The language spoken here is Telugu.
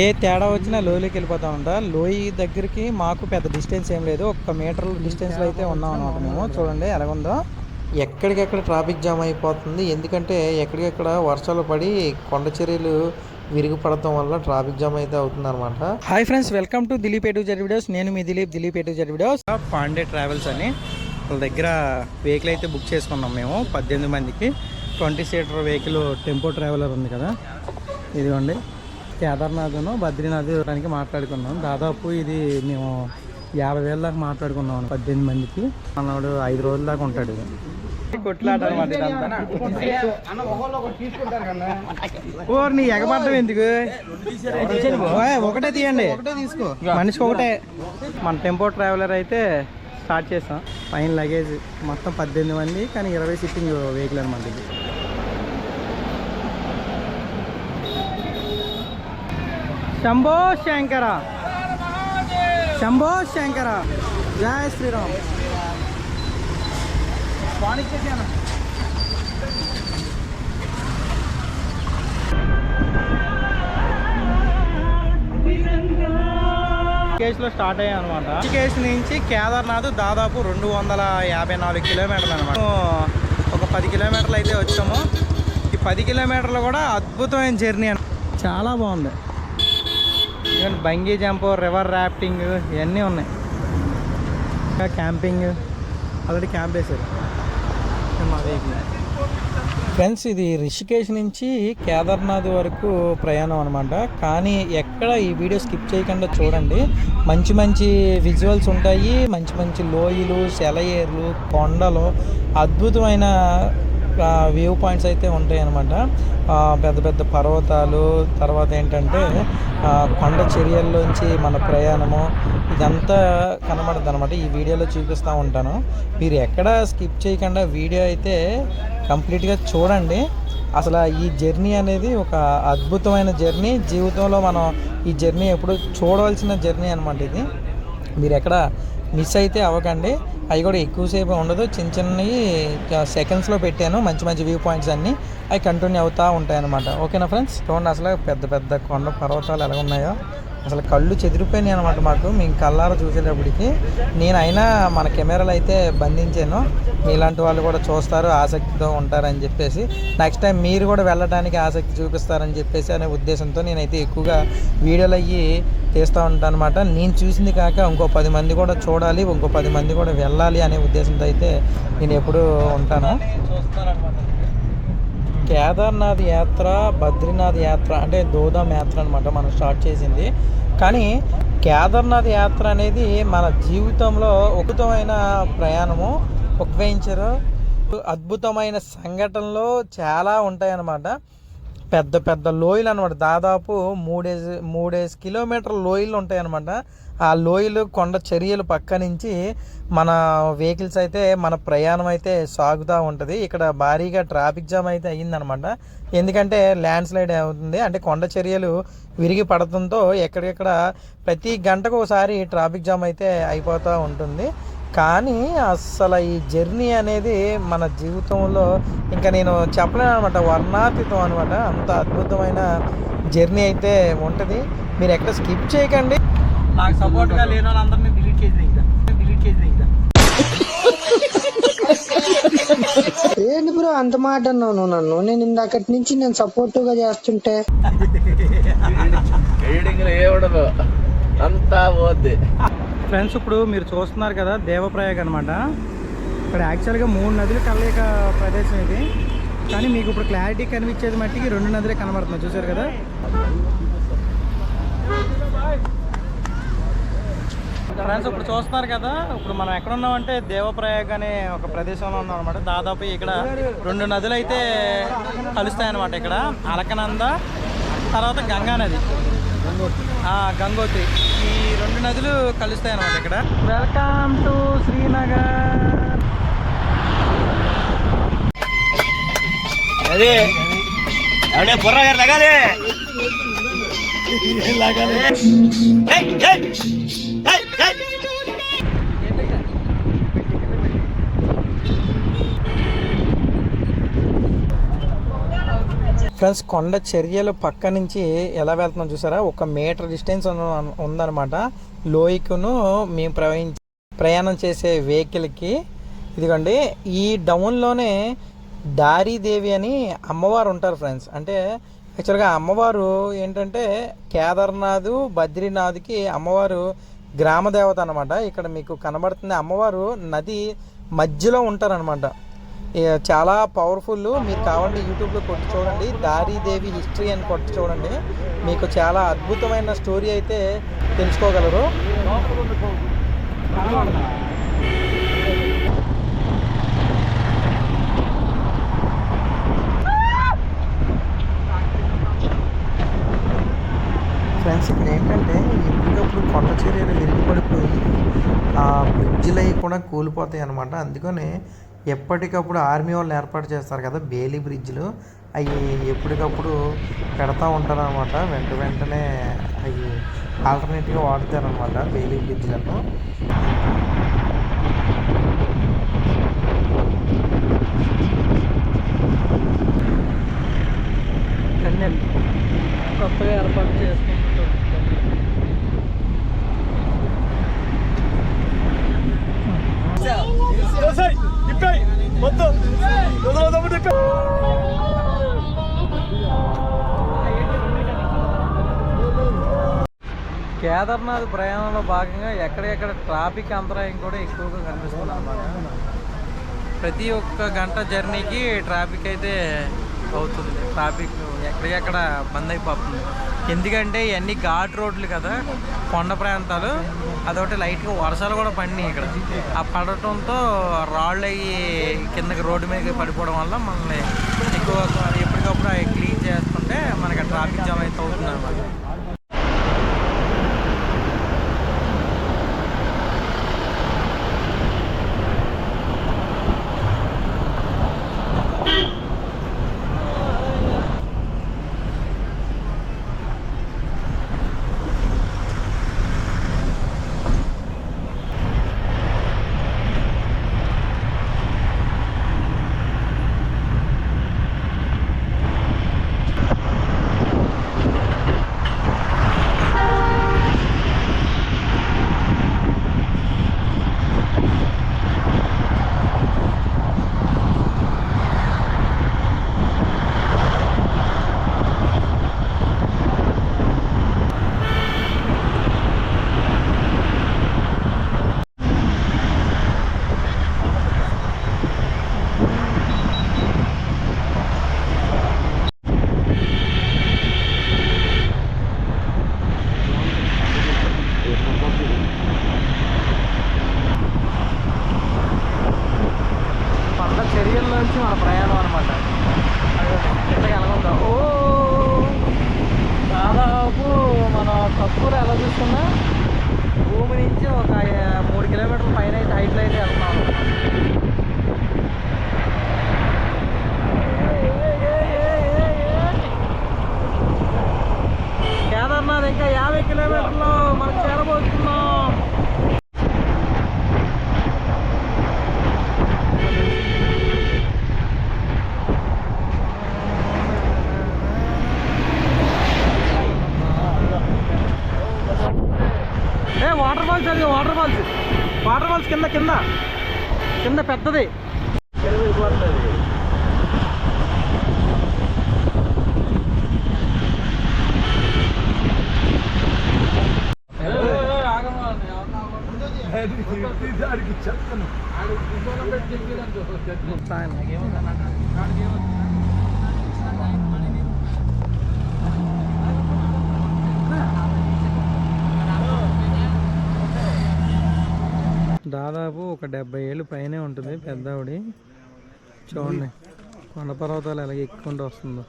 ఏ తేడా వచ్చినా లోయలోకి వెళ్ళిపోతా ఉంటా. లోయ దగ్గరికి మాకు పెద్ద డిస్టెన్స్ ఏం లేదు. ఒక్క మీటర్ డిస్టెన్స్లో అయితే ఉన్నాం అనమాట మేము. చూడండి ఎలాగుందో ఎక్కడికెక్కడ ట్రాఫిక్ జామ్ అయిపోతుంది. ఎందుకంటే ఎక్కడికెక్కడ వర్షాలు పడి కొండ చర్యలు విరిగి పడటం వల్ల ట్రాఫిక్ జామ్ అయితే అవుతుంది అనమాట hi friends welcome to Dileep A to Z videos నేను మీ Dilip Dilip A to Z videos Pandey travels అని వాళ్ళ దగ్గర వెహికల్ అయితే బుక్ చేసుకున్నాం మేము పద్దెనిమిది మందికి. Twenty seater vehicle tempo traveller ఉంది కదా. ఇదిగోండి. కేదార్నాథ్ను బద్రీనాథ్ దానికి మాట్లాడుకున్నాం. దాదాపు ఇది మేము యాభై వేల దాకా మాట్లాడుకున్నాం పద్దెనిమిది మందికి. అన్నాడు ఐదు రోజుల దాకా ఉంటాడు కొట్లాట ఎగబడ్డం ఎందుకు? ఒకటే తీయండి. తీసుకో మనిషికి ఒకటే. మన టెంపో ట్రావెలర్ అయితే స్టార్ట్ చేస్తాం పైన లగేజ్ మొత్తం పద్దెనిమిది మంది కానీ ఇరవై సిట్టింగ్ వెహికల్ అనమాట శంభో శంకర. శంభో శంకర. జయ శ్రీరామ్. కేసులో స్టార్ట్ అయ్యాయి అనమాట కేసు నుంచి కేదార్నాథ్ దాదాపు రెండు వందల యాభై నాలుగు కిలోమీటర్లు అనమాట ఒక పది కిలోమీటర్లు అయితే వచ్చాము. ఈ పది కిలోమీటర్లు కూడా అద్భుతమైన జర్నీ అని. చాలా బాగుంది. Even bungee jump river rafting ఇవన్నీ ఉన్నాయి. ఇంకా క్యాంపింగ్ ఆల్రెడీ క్యాంప్ వేశారు. ఫ్రెండ్స్ ఇది రిషికేష్ నుంచి కేదార్నాథ్ వరకు ప్రయాణం అనమాట కానీ ఎక్కడ ఈ వీడియో స్కిప్ చేయకుండా చూడండి. మంచి మంచి విజువల్స్ ఉంటాయి. మంచి మంచి లోయలు సెలయేర్లు కొండలు అద్భుతమైన వ్యూ పాయింట్స్ అయితే ఉంటాయి అనమాట పెద్ద పెద్ద పర్వతాలు తర్వాత ఏంటంటే కొండ చర్యల్లోంచి మన ప్రయాణము ఇదంతా కనబడుతుంది అనమాట ఈ వీడియోలో చూపిస్తూ ఉంటాను. మీరు ఎక్కడ స్కిప్ చేయకుండా వీడియో అయితే కంప్లీట్గా చూడండి. అసలు ఈ జర్నీ అనేది ఒక అద్భుతమైన జర్నీ. జీవితంలో మనం ఈ జర్నీ ఎప్పుడు చూడవలసిన జర్నీ అనమాట ఇది. మీరు ఎక్కడ మిస్ అయితే అవ్వకండి. అవి కూడా ఎక్కువసేపు ఉండదు. చిన్న చిన్నవి సెకండ్స్లో పెట్టాను. మంచి మంచి వ్యూ పాయింట్స్ అన్నీ. అవి కంటిన్యూ అవుతూ ఉంటాయి అనమాట ఓకేనా ఫ్రెండ్స్ చూడండి అసలు పెద్ద పెద్ద కొండ పర్వతాలు ఎలా ఉన్నాయో అసలు కళ్ళు చెదిరిపోయినాయి అనమాట మాకు. మేము కళ్ళార చూసేటప్పటికి. నేనైనా మన కెమెరాలు అయితే బంధించాను. మీలాంటి వాళ్ళు కూడా చూస్తారు ఆసక్తితో ఉంటారని చెప్పేసి. నెక్స్ట్ టైం మీరు కూడా వెళ్ళడానికి ఆసక్తి చూపిస్తారని చెప్పేసి అనే ఉద్దేశంతో నేనైతే ఎక్కువగా వీడియోలు అయ్యి తీస్తూ ఉంటాను అనమాట నేను చూసింది కాక ఇంకో పది మంది కూడా చూడాలి ఇంకో పది మంది కూడా వెళ్ళాలి అనే ఉద్దేశంతో అయితే నేను ఎప్పుడూ ఉంటాను. కేదార్నాథ్ యాత్ర బద్రీనాథ్ యాత్ర అంటే దోదాం యాత్ర అనమాట మనం స్టార్ట్ చేసింది. కానీ కేదార్నాథ్ యాత్ర అనేది మన జీవితంలో అద్భుతమైన ప్రయాణము. ఒక అద్భుతమైన సంఘటనలు చాలా ఉంటాయన్నమాట. పెద్ద పెద్ద లోయలు అనమాట దాదాపు మూడేసి మూడేసి కిలోమీటర్ లోయలు ఉంటాయి అనమాట ఆ లోయలు కొండ చర్యలు పక్క నుంచి మన వెహికల్స్ అయితే మన ప్రయాణం అయితే సాగుతూ ఉంటుంది. ఇక్కడ భారీగా ట్రాఫిక్ జామ్ అయితే అయ్యిందనమాట ఎందుకంటే ల్యాండ్ స్లైడ్ అవుతుంది. అంటే కొండ చర్యలు విరిగి పడటంతో ఎక్కడికెక్కడ ప్రతి గంటకు ఒకసారి ట్రాఫిక్ జామ్ అయితే అయిపోతూ ఉంటుంది. కానీ అసలు ఈ జర్నీ అనేది మన జీవితంలో ఇంకా నేను చెప్పలేను అనమాట. వర్ణాతీతం అనమాట. అంత అద్భుతమైన జర్నీ అయితే ఉంటుంది. మీరు ఎక్కడ స్కిప్ చేయకండి. నాకు సపోర్ట్గా లేని వాళ్ళందరినీ డిలీట్ చేసి ఇంకా డిలీట్ చేసి ఇంకా ఏంటి బ్రో అంత మాట అన్నావు నువ్వు నన్ను? నేను ఇందాకటి నుంచి నేను సపోర్టివ్గా చేస్తుంటే. ఎడిటింగ్లో ఏ ఉండదు అంతా పోద్ది. ఫ్రెండ్స్ ఇప్పుడు మీరు చూస్తున్నారు కదా దేవప్రయాగ్ అనమాట ఇక్కడ యాక్చువల్గా మూడు నదులు కలయిక ప్రదేశం ఇది. కానీ మీకు ఇప్పుడు క్లారిటీ కనిపించేది మట్టికి రెండు నదులే కనబడుతున్నాయి. చూసారు కదా? ఫ్రెండ్స్ ఇప్పుడు చూస్తున్నారు కదా ఇప్పుడు మనం ఎక్కడ ఉన్నామంటే దేవప్రయాగ్ అనే ఒక ప్రదేశంలో ఉన్నాం అనమాట దాదాపు ఇక్కడ రెండు నదులు అయితే కలుస్తాయన్నమాట ఇక్కడ. అలకనంద తర్వాత గంగా నది. గంగోత్రి. ఈ రెండు నదులు కలుస్తాయి అనమాట ఇక్కడ. Welcome to Srinagar. అదే అడే బుర్ర గారు లగాలి ఫ్రెండ్స్ కొండ చర్యలు పక్క నుంచి ఎలా వెళ్తున్నాం చూసారా? ఒక మీటర్ డిస్టెన్స్ ఉందన్నమాట. లోయకును మేము ప్రవహించి ప్రయాణం చేసే వెహికల్కి ఇదిగోండి ఈ డౌన్లోనే దారీదేవి అని అమ్మవారు ఉంటారు ఫ్రెండ్స్. అంటే యాక్చువల్గా అమ్మవారు ఏంటంటే కేదార్నాథ్ బద్రీనాథ్కి అమ్మవారు గ్రామ దేవత అనమాట ఇక్కడ మీకు కనబడుతుంది అమ్మవారు నది మధ్యలో ఉంటారనమాట చాలా పవర్ఫుల్ మీరు కావాలంటే యూట్యూబ్లో కొట్టి చూడండి. దారీదేవి హిస్టరీ అని కొట్టి చూడండి. మీకు చాలా అద్భుతమైన స్టోరీ అయితే తెలుసుకోగలరు. ఫ్రెండ్స్ ఇక్కడ ఏంటంటే ఎప్పటికప్పుడు కొండ చర్యలు విరిగిపడిపోయి ఆ బ్రిడ్జిలు అవి కూడా కూలిపోతాయి అనమాట అందుకని ఎప్పటికప్పుడు ఆర్మీ వాళ్ళు ఏర్పాటు చేస్తారు కదా బేలీ బ్రిడ్జ్లు. అవి ఎప్పటికప్పుడు పెడతా ఉంటారు అనమాట వెంట వెంటనే అవి ఆల్టర్నేట్గా వాడతారనమాట బేలీ బ్రిడ్జ్లను. కొత్తగా ఏర్పాటు చేసుకుంటున్నారు కేదార్నాథ్ ప్రయాణంలో భాగంగా ఎక్కడెక్కడ ట్రాఫిక్ అంతరాయం కూడా ఎక్కువగా కనిపిస్తుంది అన్నమాట. ప్రతి ఒక్క గంట జర్నీకి ట్రాఫిక్ అయితే అవుతుంది. ట్రాఫిక్ ఎక్కడెక్కడ బంద్ అయిపోతుంది. ఎందుకంటే ఇవన్నీ ఘాట్ రోడ్లు కదా కొండ ప్రాంతాలు. అదొకటి లైట్గా వర్షాలు కూడా పడినాయి ఇక్కడ. ఆ పడటంతో రాళ్ళు అయ్యి కిందకి రోడ్డు మీద పడిపోవడం వల్ల మనల్ని ఎక్కువ ఎప్పటికప్పుడు అవి క్లీన్ చేసుకుంటే మనకి ట్రాఫిక్ జామ్ అయితే అవుతుంది అనమాట కింద కింద. కింద పెద్దది. చెప్తాను దాదాపు ఒక డెబ్బై ఏళ్ళు పైనే ఉంటుంది పెద్దవిడి. చూడండి కొండ పర్వతాలు ఎలాగ ఎక్కుకుంటూ వస్తుందో.